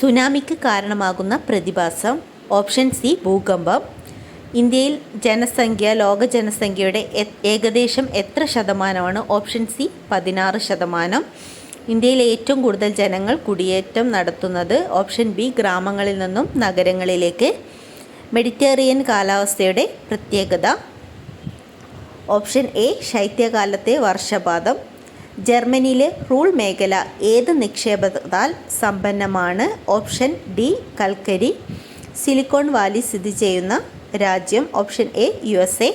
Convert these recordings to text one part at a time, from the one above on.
സുനാമിക്ക് കാരണമാകുന്ന പ്രതിഭാസം option C ഭൂകമ്പം. ഇന്ത്യയിൽ ജനസംഖ്യ ലോക ജനസംഖ്യയുടെ ഏകദേശം എത്ര ശതമാനമാണ്? ഓപ്ഷൻ സി പതിനാറ് ശതമാനം. ഇന്ത്യയിൽ ഏറ്റവും കൂടുതൽ ജനങ്ങൾ കുടിയേറ്റം നടത്തുന്നത് ഓപ്ഷൻ ബി ഗ്രാമങ്ങളിൽ നിന്നും നഗരങ്ങളിലേക്ക്. മെഡിറ്ററേനിയൻ കാലാവസ്ഥയുടെ പ്രത്യേകത. ഓപ്ഷൻ എ ശൈത്യകാലത്തെ വർഷപാതം. ജർമ്മനിയിലെ റൂൾ മേഖല ഏത് നിക്ഷേപത്താൽ സമ്പന്നമാണ്? ഓപ്ഷൻ ഡി കൽക്കരി. സിലിക്കോൺ വാലി സ്ഥിതി ചെയ്യുന്ന രാജ്യം option A U S A.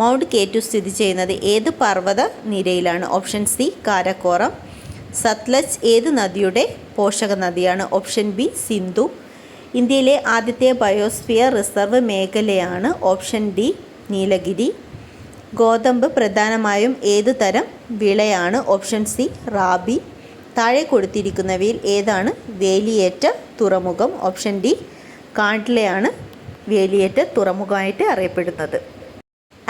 Mount കേറ്റു സ്ഥിതി ചെയ്യുന്നത് ഏത് പർവത നിരയിലാണ്? Option C Karakoram. സത്ലജ് ഏത് നദിയുടെ പോഷക നദിയാണ്? Option B Sindhu. ഇന്ത്യയിലെ ആദ്യത്തെ ബയോസ്ഫിയർ റിസർവ് മേഖലയാണ് ഓപ്ഷൻ ഡി നീലഗിരി. ഗോതമ്പ് പ്രധാനമായും ഏത് തരം വിളയാണ്? Option C rabi. താഴെ കൊടുത്തിരിക്കുന്നവയിൽ ഏതാണ് വേലിയേറ്റ തുറമുഖം? ഓപ്ഷൻ ഡി കാണ്ട്ലയാണ് വേലിയേറ്റ തുറമുഖമായിട്ട് അറിയപ്പെടുന്നത്.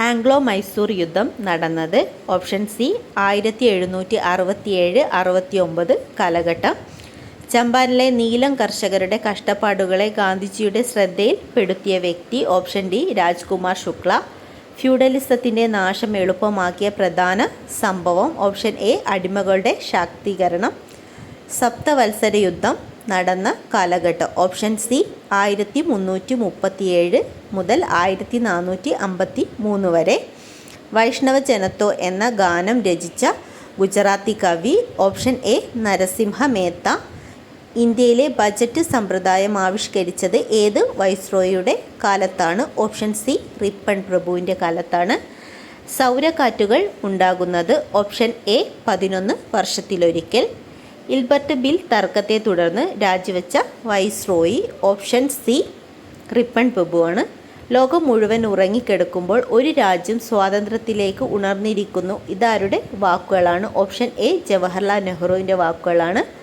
ആംഗ്ലോ മൈസൂർ യുദ്ധം നടന്നത് ഓപ്ഷൻ സി ആയിരത്തി എഴുന്നൂറ്റി അറുപത്തിയേഴ് അറുപത്തി ഒമ്പത് കാലഘട്ടം. ചമ്പാനിലെ നീലം കർഷകരുടെ കഷ്ടപ്പാടുകളെ ഗാന്ധിജിയുടെ ശ്രദ്ധയിൽപ്പെടുത്തിയ വ്യക്തി ഓപ്ഷൻ ഡി രാജ്കുമാർ ശുക്ല. ഫ്യൂഡലിസത്തിന്റെ നാശം എളുപ്പമാക്കിയ പ്രധാന സംഭവം ഓപ്ഷൻ എ അടിമകളുടെ ശാക്തീകരണം. സപ്തവത്സര യുദ്ധം നടന്ന കാലഘട്ടം. ഓപ്ഷൻ സി ആയിരത്തി മുന്നൂറ്റി മുപ്പത്തിയേഴ് മുതൽ ആയിരത്തി നാനൂറ്റി അമ്പത്തി മൂന്ന് വരെ. വൈഷ്ണവ ജനത്തോ എന്ന ഗാനം രചിച്ച ഗുജറാത്തി കവി. Option A Narasimha Mehta. ഇന്ത്യയിലെ ബജറ്റ് സമ്പ്രദായം ആവിഷ്കരിച്ചത് ഏത്? വൈസ്രോയുടെ കാലത്താണ്. ഓപ്ഷൻ സി റിപ്പൺ പ്രഭുവിന്റെ കാലത്താണ്. സൗരക്കാറ്റുകൾ ഉണ്ടാകുന്നത് ഓപ്ഷൻ എ പതിനൊന്ന് വർഷത്തിലൊരിക്കൽ. ഇൽബർട്ട് ബിൽ തർക്കത്തെ തുടർന്ന് രാജിവെച്ച വൈസ്രോയി ഓപ്ഷൻ സി റിപ്പൺ പ്രഭുവാണ്. ലോകം മുഴുവൻ ഉറങ്ങിക്കിടക്കുമ്പോൾ ഒരു രാജ്യം സ്വാതന്ത്ര്യത്തിലേക്ക് ഉണർന്നിരിക്കുന്നു. ഇതാരുടെ വാക്കുകളാണ്? ഓപ്ഷൻ എ ജവഹർലാൽ നെഹ്റുവിന്റെ വാക്കുകളാണ്.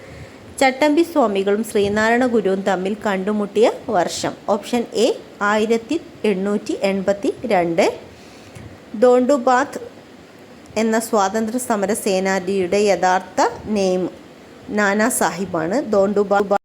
ചട്ടമ്പി സ്വാമികളും ശ്രീനാരായണ ഗുരുവും തമ്മിൽ കണ്ടുമുട്ടിയ വർഷം. ഓപ്ഷൻ എ ആയിരത്തി എണ്ണൂറ്റി എൺപത്തി രണ്ട് ദോണ്ടുബാത്ത് എന്ന സ്വാതന്ത്ര്യ സമര സേനാനിയുടെ യഥാർത്ഥ നെയിം നാനാ സാഹിബാണ് ദോണ്ടുബാ